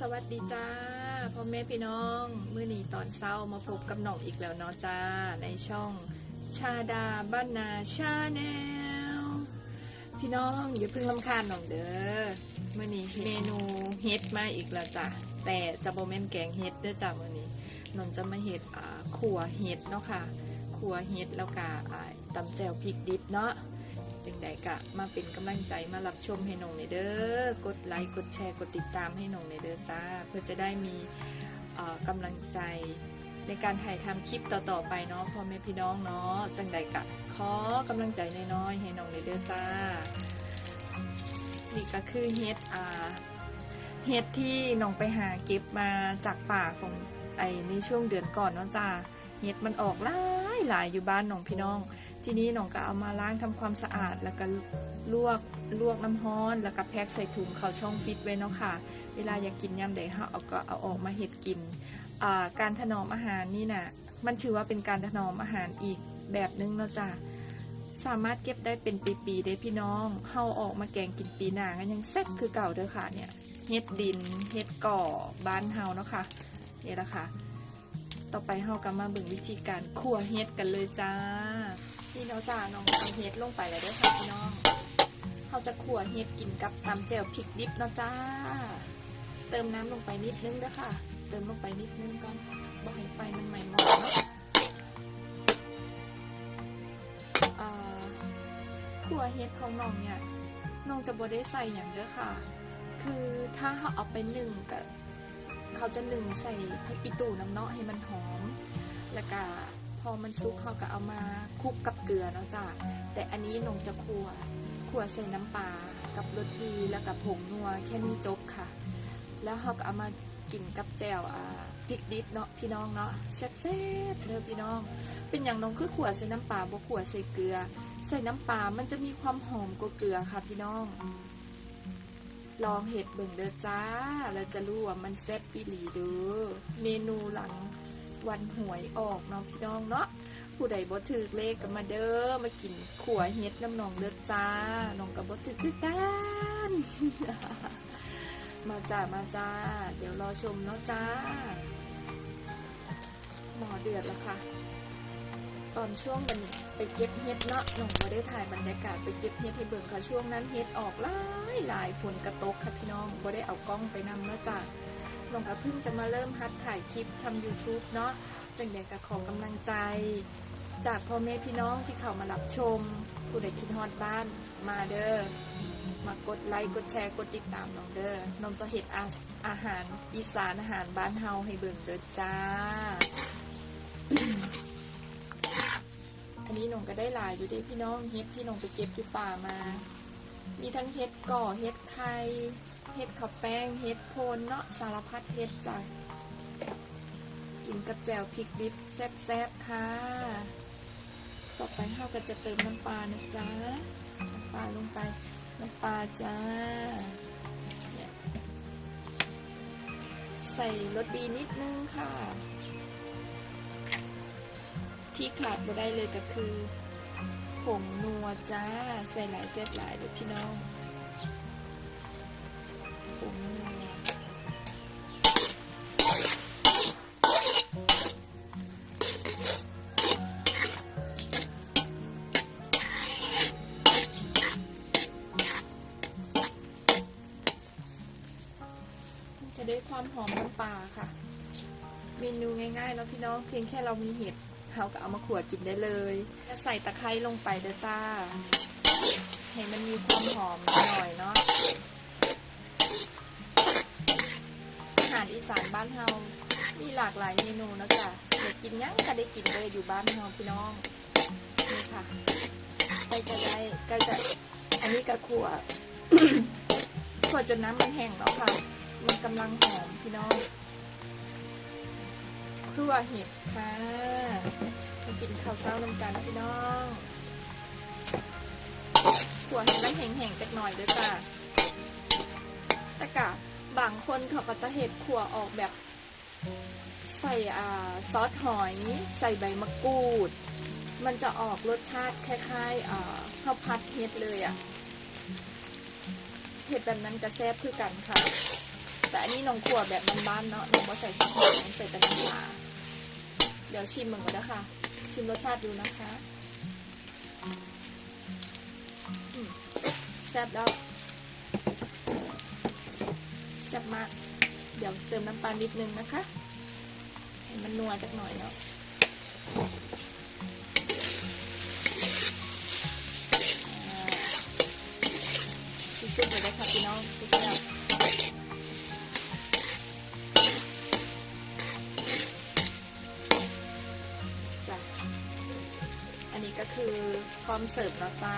สวัสดีจ้าพ่อแม่พี่น้องเมื่อนี้ตอนเช้ามาพบกับน้องอีกแล้วเนาะจ้า ในช่องชาดาบ้านนาชาแนลพี่น้องอย่าเพิ่งลำคาญน้องเด้อเมื่อนี้เมนูเฮ็ดมาอีกแล้วจ้ะแต่จะโบแม่นแกงเฮ็ดเด้อจ้ะมื่อนี้น้องจะมาเฮ็ดอ่าขัวเฮ็ดเนาะค่ะขัวเฮ็ดแล้วก็อ่าตำแจ่วพริกดิบเนาะ จังใดกะมาเป็นกำลังใจมารับชมให้นงในเด้อกดไลค์กดแชร์กดติดตามให้นงในเด้อจ้าเพื่อจะได้มีกำลังใจในการถ่ายทำคลิปต่อๆไปเนาะพ่อแม่พี่น้องเนาะจังใดกะขอกำลังใจน้อยๆให้นงในเด้อจ้านี่ก็คือเฮ็ดอ่าเฮ็ดที่น้องไปหาเก็บมาจากป่าของไอ้ในช่วงเดือนก่อนเนาะจ้าเฮ็ดมันออกหลายหลายอยู่บ้านน้องพี่น้อง ทีนี้หนองก็เอามาล้างทำความสะอาด แล้วก็ลวกลวกน้ำร้อน แล้วก็แพ็คใส่ถุงเขาช่องฟิตไว้เนาะค่ะ เวลาอยากกินยำใดเฮาเอาก็เอาออกมาเฮ็ดกินการถนอมอาหารนี่น่ะมันถือว่าเป็นการถนอมอาหารอีกแบบนึงเนาะจ้ะสามารถเก็บได้เป็นปีๆได้พี่น้องเฮาออกมาแกงกินปีหน้าก็ยังแซ่บคือเก่าเด้อค่ะเนี่ยเฮ็ดดินเฮ็ดก่อบ้านเฮาเนาะค่ะนี่แหละค่ะ ต่อไปเฮาก็มาเบิ่งวิธีการคั่วเฮ็ดกันเลยจ้า นี่เนาะจ้าน้องเอาเฮ็ดลงไปแล้วด้อค่ะพี่น้องเขาจะขั่วเฮ็ดกินกับตำแจ่วพริกดิบเนาะจ้า เติมน้ำลงไปนิดนึงเด้อค่ะ เติมลงไปนิดนึงก่อนบ่ให้ไฟมันไหม้หมดเนาะขั่วเฮ็ดของน้องเนี่ยน้องจะบ่ได้ใส่อย่างเด้อค่ะ คือถ้าเขาเอาไปหนึ่งกับเขาจะหนึ่งใส่ผักอีตูน้ำเนาะให้มันหอม แล้วก็ อมันซุกเขาก็เอามาคลุกกับเกลือเนาะจ้ะแต่อันนี้นงจะคั่วคั่วใส่น้ำปลากับรสดีแล้วกับผงนัวแค่นี้จบค่ะ แล้วเขาก็เอามากินกับแจ่วอ่าพริกดิบเนาะพี่น้องเนาะแซ่บๆเด้อพี่น้อง เป็นอย่างนงคือขั่วใส่น้ำปลาบ่ขั่วใส่เกลือ ใส่น้ำปลามันจะมีความหอมกว่าเกลือค่ะพี่น้อง ลองเห็ดเบิ่งเด้อจ้า แล้วจะรู้ว่ามันแซ่บอีหลีเด้อเมนูหลัง วันหวยออกเนาะพี่น้องเนาะผู้ใดบ่ถือเลขก็มาเด้อมากินขัวเฮ็ดน้ำนองเด้อจ้าน้องก็บ่ถือคือกันมาจ้ามาจ้า เดี๋ยวรอชมเนาะจ้า หมอเดือดแล้วค่ะ ตอนช่วงวันไปเก็บเฮ็ดเนาะน้องบ่ได้ถ่ายบรรยากาศไปเก็บเฮ็ดให้เบิ่งค่ะช่วงนั้นเฮ็ดออกหลายหลายฝนกระตกค่ะพี่น้องบ่ได้เอากล้องไปนำเนาะจ้า ลงกับเพิ่งจะมาเริ่มฮัดถ่ายคลิปทำ YouTube เนาะจังเด็กกับขอกำลังใจ จากพ่อแม่พี่น้องที่เข้ามารับชม ผู้ใดคิดฮอดบ้านมาเด้อมากดไลค์กดแชร์กดติดตามน้องเด้อน้องจะเห็ดอาอาหารอีสานอาหารบ้านเฮาให้เบิ่งเด้อจ้า อันนี้น้องก็ได้หลายอยู่ด้พี่น้องเฮ็ดที่น้องไปเก็บที่ป่ามา มีทั้งเฮ็ดก่อเฮ็ดไข่ เฮ็ดข้าวแป้งเฮ็ดโพนเนาะสารพัดเฮ็ดจ้ะกินกับแจ่วพริกดิบแซ่บๆค่ะ ต่อไปเฮาก็จะเติมน้ำปลานะจ๊ะน้ำปลาลงไปน้ำปลาจ้าใส่รสดีนิดนึงค่ะ ที่ขาดบ่ได้เลยก็คือผงนัวจ้า ใส่หลายเส้นหลายเดี๋ยวพี่น้อง จะได้ความหอมน้ำปลาค่ะ เมนูง่ายๆเนาะพี่น้องเพียงแค่เรามีเห็ดเราก็เอามาขวดกินได้เลยจะใส่ตะไคร้ลงไปเด้อจ้า ให้มันมีความหอมหน่อยเนาะ อา หารอีสานบ้านเฮา มีหลากหลายเมนูนะจ๊ะอยากกินยังก็ได้กินเลยอยู่บ้านเฮาพี่น้องนี่ค่ะใกล้จะได้ใกล้จะอันนี้กระขัวขัวจนน้ำมันแห้งแล้วค่ะ มันกำลังหอมพี่น้องขัวเห็ดค่ะมากินข้าวเช้าน้ำกันพี่น้องขัวเห็ดมันแห้งๆจักหน่อยด้วยจ้ะแต่กะ บางคนเขาก็จะเห็ดขั่วออกแบบ ใส่อ่าซอสหอย ใส่ใบมะกรูด มันจะออกรสชาติคล้ายๆอ่าข้าวผัดเห็ดเลยอะ่ะเห็ดแบบนั้นจะแซ่บคือกันค่ะ แต่อันนี้น้องขัวแบบบ้านๆเนาะน้องบ่ใส่ซอสหอยใส่แต่น้ำปลาเดี๋ยวชิมเหมือนกันนะคะชิมรสชาติดูนะคะแซ่บแล้ว แซ่บมาก เดี๋ยวเติมน้ำปลานิดนึงนะคะ ให้มันนัวจักหน่อยเนาะอ่าซุปเลยนะคะพี่น้องซุปแล้วจ้ะอันนี้ก็คือพร้อมเสิร์ฟแล้วจ้า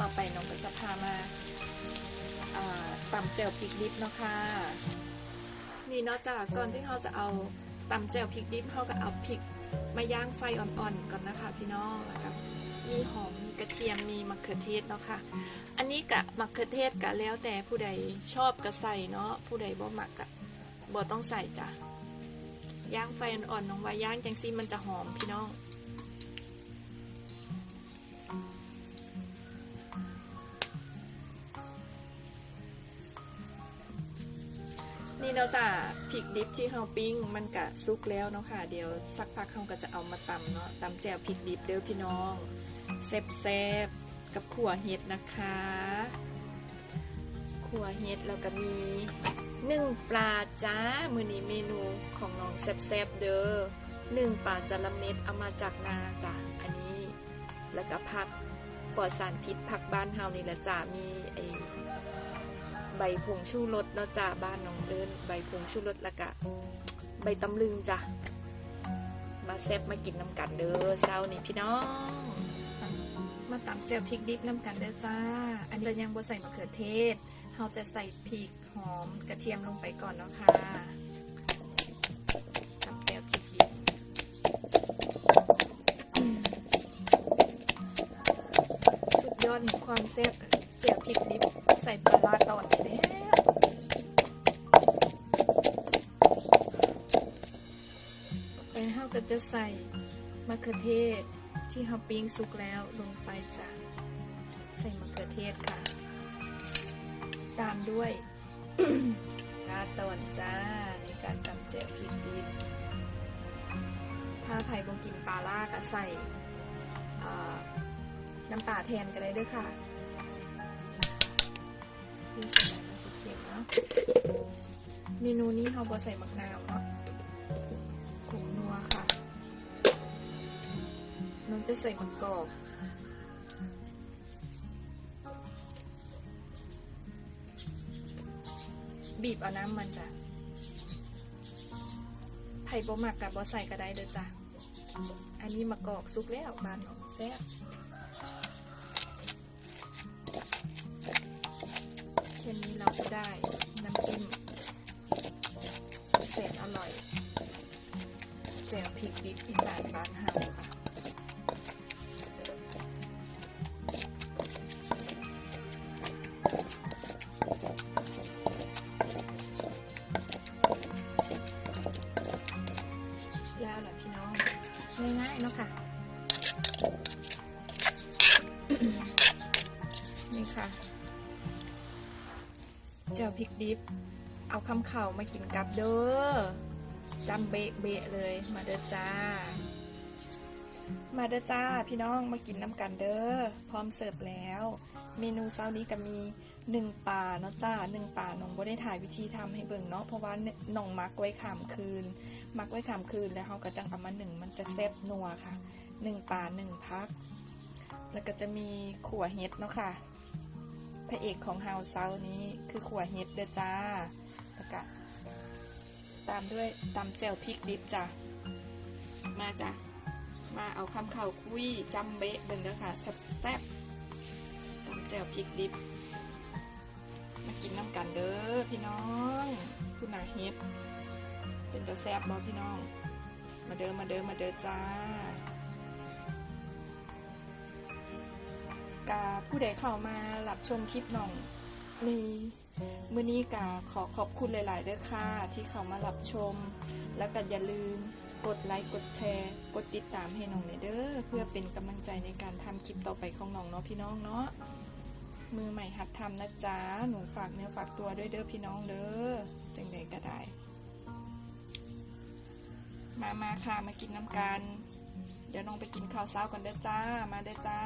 ต่อไปน้องก็จะพามา ตำเจลพริกดิบเนาะค่ะนี่เนาะจ้ะก่อนที่เราจะเอาตำแจ่วพริกดิบเราก็เอาพริกมาย่างไฟอ่อนๆก่อนนะคะ พี่น้องแล้วก็มีหอมมีกระเทียมมีมะเขือเทศเนาะค่ะ อันนี้กะมะเขือเทศกะแล้วแต่ผู้ใดชอบก็ใส่เนาะผู้ใดบ่มักกะบ่ต้องใส่จ้ะย่างไฟอ่อนๆน้องว่าย่างจังซี่มันจะหอมพี่น้อง นี่เราจะพริกดิบที่เฮาปิ้งมันกะซุกแล้วเนาะค่ะ เดี๋ยวสักพักเฮาก็จะเอามาตำเนาะตำแจ่วพริกดิบเด้อพี่น้องแซ่บๆกับขั่วเห็ดนะคะขั่วเห็ดแล้วก็มีนึ่งปลาจ้ามือนี้เมนูของน้องแซ่บๆเด้อหนึ่งปลาจระเม็ดเอามาจากนาจ้ะอันนี้ แล้วก็ผักปลอดสารพิษผักบ้านเฮานี่แหละจ้ะมีไอ บผงชูรสเนาะจ้าบ้านน้องเอิญใบผงชูรสแล้วก็ใบตำลึงจ้ะมาแซ่บมากินน้ำกันเด้อเช้านี้พี่น้อง มาตำเจียวพริกดิบน้ำกันเด้อจ้า อันนี้จะยังบ่ใส่มะเขือเทศเราจะใส่พริกหอมกระเทียมลงไปก่อนเนาะค่ะตำเจียวพริกดิบอืมสุดยอดแห่งความแซ่บ เจียวพริกดิบใส่ปลาร้าตอนนี้แล้วไปเฮาก็จะใส่มะเขือเทศที่เฮาปิ้งสุกแล้วลงไปจ้ะใส่มะเขือเทศค่ะ ตามด้วยกาตอนจ้าในการตำเจียวพริกดิบถ้าใครบ่กินปลาล่าก็ใส่น้ำปลาแทนก็ได้ด้วยค่ะ นี่ใส่น้ำสีเขียวเนาะเมนูนี้เขาบอใส่มะนาวเนาะผงนัวค่ะ น้องจะใส่มะกอกบีบเอาน้ำมันจ้ะไผ่บ่หมักกับบอใส่ก็ได้เด้อจ้ะ อันนี้มะกอกสุกแล้วบานของแซ่บ จ่วพริกดิบอีสานบ้านเฮาค่ะแล้วล่ะพี่น้องง่ายๆเนาะค่ะ นี่ค่ะเจ้าพริกดิบเอาคำเข่ามากินกับเด้อ จำเบะเบะเลย มาเด้อจ้า มาเด้อจ้า พี่น้องมากินน้ำกันเด้อ พร้อมเสิร์ฟแล้ว เมนูเช้านี้ก็มีหนึ่งป่าเนาะจ้าหนึ่งป่าน้องบ่ได้ถ่ายวิธีทำให้เบิ่งเนาะเพราะว่าน้องมักไว้ขามคืน มักไว้ขามคืนแล้วเขาก็จังเอามาหนึ่งมันจะแซ่บนัวค่ะหนึ่งป่าหนึ่งพัก แล้วก็จะมีขั่วเห็ดเนาะค่ะพระเอกของเฮาเซานี้คือขั่วเห็ดเด้อจ้าแล้วก็ ตามด้วยตำแจ่วพริกดิบจ้ะ มาจ้ะ มาเอาคำเข่าคุยจำเบะเบิ่งเด้อค่ะแซ่บๆตำแจ่วพริกดิบ มากินน้ำกันเด้อพี่น้องคุณนาเฮ็ดเป็นตัวแซ่บบ่พี่น้อง มาเด้อมาเด้อมาเด้อจ้ากาผู้ใดเข้ามารับชมคลิปน้องใน มื้อนี้กาขอขอบคุณหลาย ๆเด้อค่ะที่เขามารับชม แล้วก็อย่าลืมกดไลค์กดแชร์ กดติดตามให้น้องหน่อยเด้อเพื่อเป็นกำลังใจในการทำคลิปต่อไปของน้องเนาะพี่น้องเนาะมือใหม่หัดทำนะจ๊ะหนูฝากเนื้อฝากตัวด้วยเด้อพี่น้องเด้อจังใดก็ได้ มามาค่ะมากินน้ำกัน เดี๋ยวน้องไปกินข้าวเช้ากันเด้อจ้า มาเด้อจ้า